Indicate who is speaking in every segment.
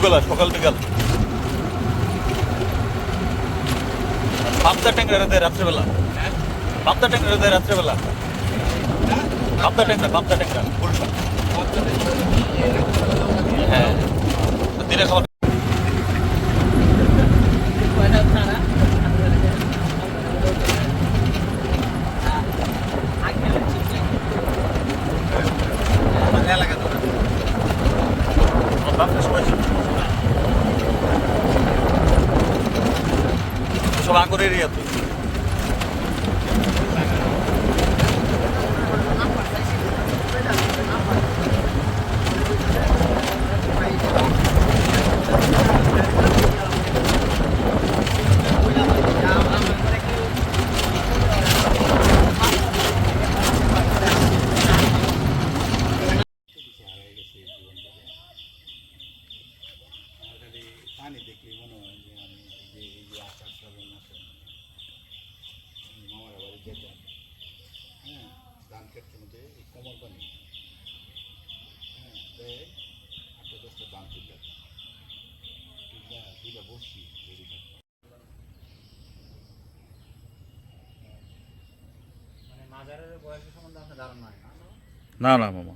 Speaker 1: বিকালবেলা সকাল বিকাল পাবদা ট্যাংরা দেয় রাত্রেবেলা। পাবদা ট্যাংরা দেয় রাত্রেবেলা। পাবদা ট্যাংরা পাবদা ট্যাংরা উল্টা হ্যাঁ। দিনে খাবার। সব আঙ্গুর এরিয়া তো
Speaker 2: ক্ষেত্রের মধ্যে এই কোমর পানি। হ্যাঁ দেয় আটটা দশটা ধান তুললাম তুললা তুলে বসছি রেডি
Speaker 3: মানে মাজারের বয়সের সম্বন্ধে আপনার ধারণা নাই
Speaker 1: না? না মামা।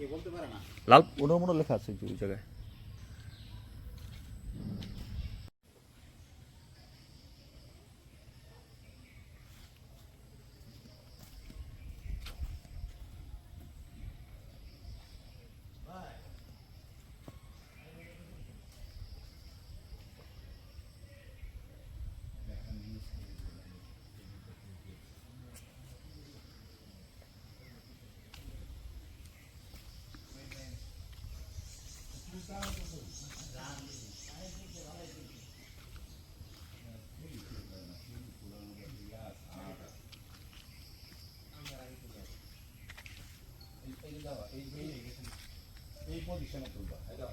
Speaker 2: কে বলতে পারে না?
Speaker 1: লাল ওনার মনে লেখা আছে যে ওই জায়গায়।
Speaker 2: এই পজিশনে তুলবা এটা